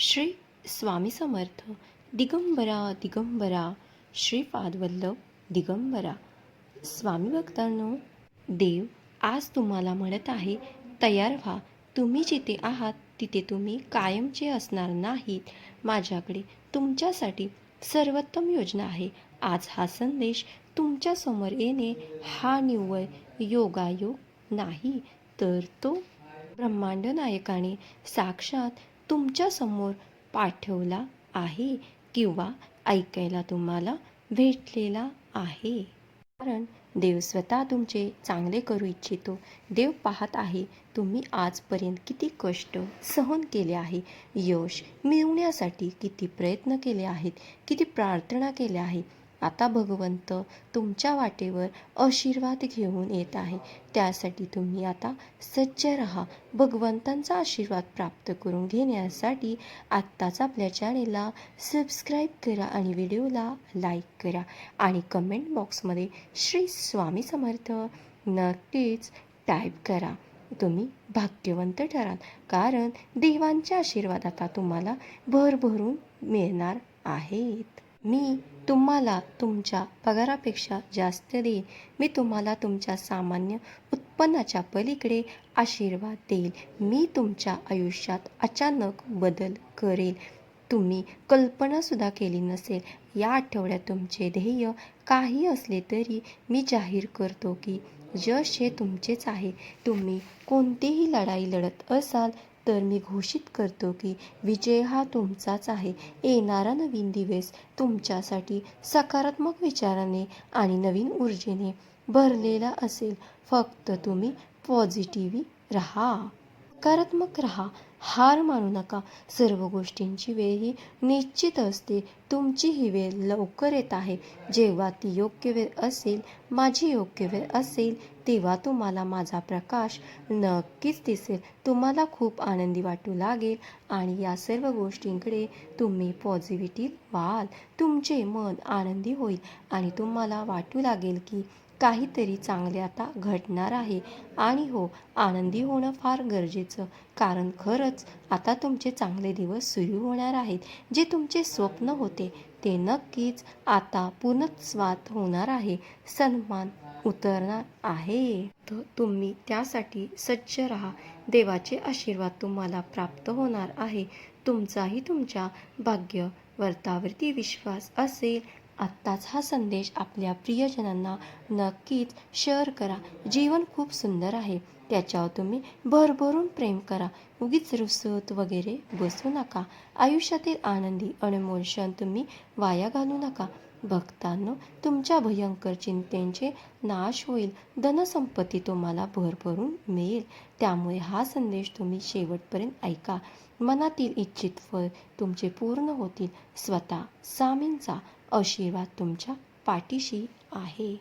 श्री स्वामी समर्थ. दिगंबरा दिगंबरा. श्री पादवल्लभ दिगंबरा. स्वामी भक्तांनो देव आज तुम्हाला म्हणत आहे तयार व्हा. तुम्ही जिथे आहात तिथे तुम्ही कायमचे असणार नाहीत. माझ्याकडे तुमच्यासाठी सर्वोत्तम योजना आहे. आज हा संदेश तुमच्यासमोर येणे हा निव्वळ योगायोग नाही तर तो ब्रह्मांड नायकाने साक्षात तुमच्यासमोर पाठवला आहे किंवा ऐकायला तुम्हाला भेटलेला आहे. कारण देव स्वतः तुमचे चांगले करू इच्छितो. देव पाहत आहे तुम्ही आजपर्यंत किती कष्ट सहन केले आहे. यश मिळवण्यासाठी किती प्रयत्न केले आहेत किती प्रार्थना केल्या आहेत. आता भगवंत तुमच्या वाटेवर आशीर्वाद घेऊन येत आहे. त्यासाठी तुम्ही आता सज्ज रहा. भगवंतांचा आशीर्वाद प्राप्त करून घेण्यासाठी आत्ताच आपल्या चॅनेलला सबस्क्राईब करा आणि व्हिडिओला लाईक करा. आणि कमेंट बॉक्समध्ये श्री स्वामी समर्थ नक्कीच टाईप करा. तुम्ही भाग्यवंत ठराल. कारण देवांच्या आशीर्वाद आता तुम्हाला भरभरून मिळणार आहेत. मी तुम्हाला तुमच्या पगारापेक्षा जास्त देईन. मी तुम्हाला तुमच्या सामान्य उत्पन्नाच्या पलीकडे आशीर्वाद देईल. मी तुमच्या आयुष्यात अचानक बदल करेल. तुम्ही कल्पनासुद्धा केली नसेल. या आठवड्यात तुमचे ध्येय काही असले तरी मी जाहीर करतो की यश हे तुमचेच आहे. तुम्ही कोणतीही लढाई लढत असाल तर मी घोषित करतो की विजय हा तुमचाच आहे. येणारा नवीन दिवस तुमच्यासाठी सकारात्मक विचाराने आणि नवीन ऊर्जेने भरलेला असेल. फक्त तुम्ही पॉझिटिव्ह राहा. सकारात्मक राहा. हार मानू नका. सर्व गोष्टींची वेळ ही निश्चित असते. तुमची ही वेळ लवकर येत आहे. जेव्हा ती योग्य वेळ असेल माझी योग्य वेळ असेल तेव्हा तुम्हाला माझा प्रकाश नक्कीच दिसेल. तुम्हाला खूप आनंदी वाटू लागेल आणि या सर्व गोष्टींकडे तुम्ही पॉझिटिव्हिटी व्हाल. तुमचे मन आनंदी होईल आणि तुम्हाला वाटू लागेल की काहीतरी चांगले आता घडणार आहे. आणि हो आनंदी होणं फार गरजेचं. कारण खरंच आता तुमचे चांगले दिवस सुरू होणार आहेत. जे तुमचे स्वप्न होते ते नक्कीच आता पूर्णत्वात होणार आहे. सन्मान उतरणार आहे. तर तुम्ही त्यासाठी सज्ज राहा. देवाचे आशीर्वाद तुम्हाला प्राप्त होणार आहे. तुमचाही तुमच्या भाग्य वर्तावरती विश्वास असेल आत्ताच हा संदेश आपल्या प्रियजनांना नक्कीच शेअर करा. जीवन खूप सुंदर आहे. त्याच्यावर तुम्ही भरभरून प्रेम करा. उगीच रुसत वगैरे बसू नका. आयुष्यातील आनंदी अनमोल क्षण तुम्ही वाया घालू नका. भक्तांनो तुमच्या भयंकर चिंतेचे नाश होईल. धनसंपत्ती तुम्हाला भरभरून मिळेल. त्यामुळे हा संदेश तुम्ही शेवटपर्यंत ऐका. मनातील इच्छित फळ तुमचे पूर्ण होतील. स्वतः सामींचा आशीर्वाद तुमच्या पाठीशी आहे.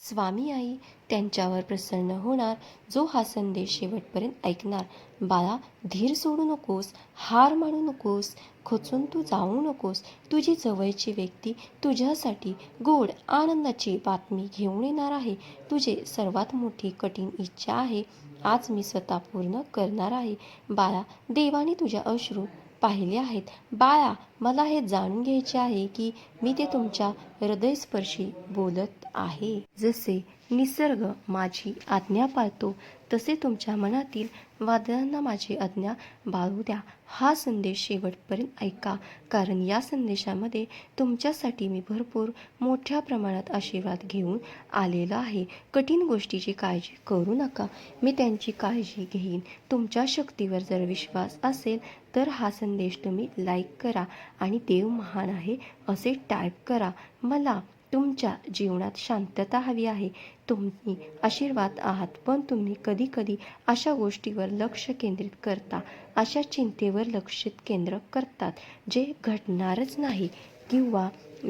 स्वामी आई त्यांच्यावर प्रसन्न होणार जो हा संदेश शेवटपर्यंत ऐकणार. बाळा धीर सोडू नकोस हार मानू नकोस खचून तू जाऊ नकोस. तुझी जवळची व्यक्ती तुझ्यासाठी गोड आनंदाची बातमी घेऊन येणार आहे. तुझे सर्वात मोठी कठीण इच्छा आहे. आज मी स्वतः पूर्ण करणार आहे. बाळा देवाने तुझ्या अश्रू पाहिले आहेत. बाळा मला हे जाणून घ्यायचे आहे की मी ते तुमच्या हृदयस्पर्शी बोलत आहे. जसे निसर्ग माझी आज्ञा पाळतो तसे तुमच्या मनातील वादळांना माझी आज्ञा बाळू द्या. हा संदेश शेवटपर्यंत ऐका कारण या संदेशामध्ये तुमच्यासाठी मी भरपूर मोठ्या प्रमाणात आशीर्वाद घेऊन आलेला आहे. कठीण गोष्टीची काळजी करू नका. मी त्यांची काळजी घेईन. तुमच्या शक्तीवर जर विश्वास असेल तर हा संदेश तुम्ही लाईक करा आणि देव महान आहे असे टाईप करा. मला तुमच्या जीवनात शांतता हवी आहे. तुम्ही आशीर्वाद आहात पण तुम्ही कधी कधी अशा गोष्टीवर लक्ष केंद्रित करता अशा चिंतेवर लक्ष केंद्र करतात जे घडणारच नाही किंवा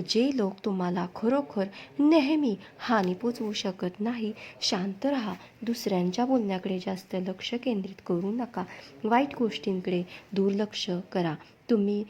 जे लोक तुम्हाला खरोखर नेहमी हानी पोचवू शकत नाही. शांत राहा दुसऱ्यांच्या बोलण्याकडे जास्त लक्ष केंद्रित करू नका. वाईट गोष्टींकडे दुर्लक्ष करा. तुम्ही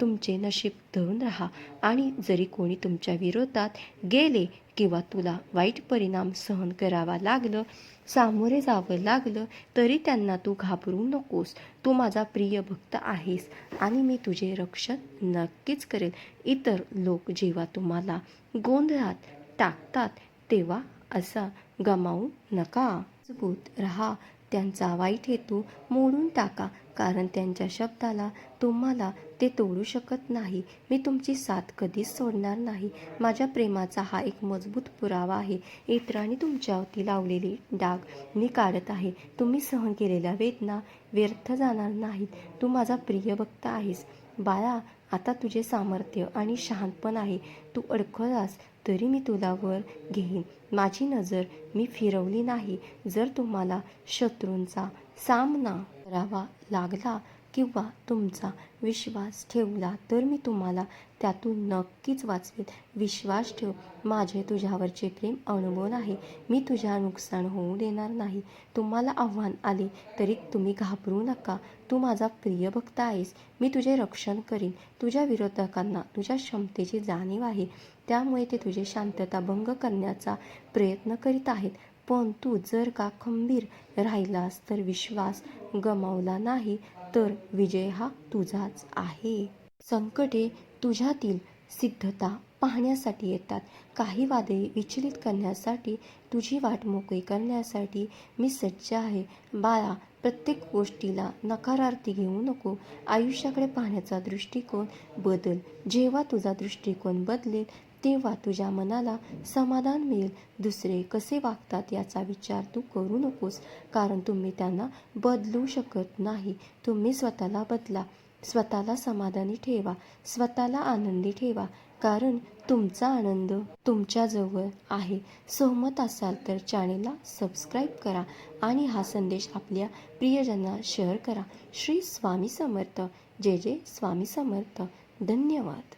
तुमचे नशीब धरून राहा. आणि जरी कोणी तुमच्या विरोधात गेले किंवा तुला वाईट परिणाम सहन करावा लागलं सामोरे जावं लागलं तरी त्यांना तू घाबरू नकोस. तू माझा प्रिय भक्त आहेस आणि मी तुझे रक्षण नक्कीच करेल. इतर लोक जेव्हा तुम्हाला गोंधळात टाकतात तेव्हा असा गमावू नका. मजबूत राहा. त्यांचा वाईट हेतू मोडून टाका. कारण त्यांच्या शब्दाला तुम्हाला ते तोडू शकत नाही. मी तुमची साथ कधीच सोडणार नाही. माझ्या प्रेमाचा हा एक मजबूत पुरावा आहे. इतरांनी तुमच्यावरती लावलेली डाग मी काढत आहे. तुम्ही सहन केलेल्या वेदना व्यर्थ जाणार नाहीत. तू माझा प्रिय भक्त आहेस. बाळा आता तुझे सामर्थ्य आणि शहाणपण आहे. तू अडखळास तरी मी तुला वर घेईन. माझी नजर मी फिरवली नाही. जर तुम्हाला शत्रूंचा सामना करावा लागला किंवा तुमचा विश्वास ठेवला तर मी तुम्हाला त्यातून नक्कीच वाचवेल विश्वास ठेव माझे तुझ्यावरचे प्रेम अनुभव आहे. मी तुझ्या नुकसान होऊ देणार नाही. तुम्हाला आव्हान आले तरी तुम्ही घाबरू नका. तू माझा प्रिय भक्त आहेस. मी तुझे रक्षण करीन. तुझ्या विरोधकांना तुझ्या क्षमतेची जाणीव आहे. त्यामुळे ते तुझे शांतता भंग करण्याचा प्रयत्न करीत आहेत. पण तू जर का खंबीर राहिलास तर विश्वास गमावला नाही तर विजय हा तुझाच आहे. संकटे तुझ्यातील सिद्धता पाहण्यासाठी येतात. काही वादे विचलित करण्यासाठी तुझी वाट मोकळी करण्यासाठी मी सज्ज आहे. बाळा प्रत्येक गोष्टीला नकारार्थी घेऊ नको. आयुष्याकडे पाहण्याचा दृष्टिकोन बदल. जेव्हा तुझा दृष्टिकोन बदलेल तेव्हा तुझ्या मनाला समाधान मिळेल. दुसरे कसे वागतात याचा विचार तू करू नकोस कारण तुम्ही त्यांना बदलू शकत नाही. तुम्ही स्वतःला बदला. स्वतःला समाधानी ठेवा. स्वतःला आनंदी ठेवा कारण तुमचा आनंद तुमच्याजवळ आहे. सहमत असाल तर चॅनेलला सबस्क्राईब करा आणि हा संदेश आपल्या प्रियजनांना शेअर करा. श्री स्वामी समर्थ. जय जय स्वामी समर्थ. धन्यवाद.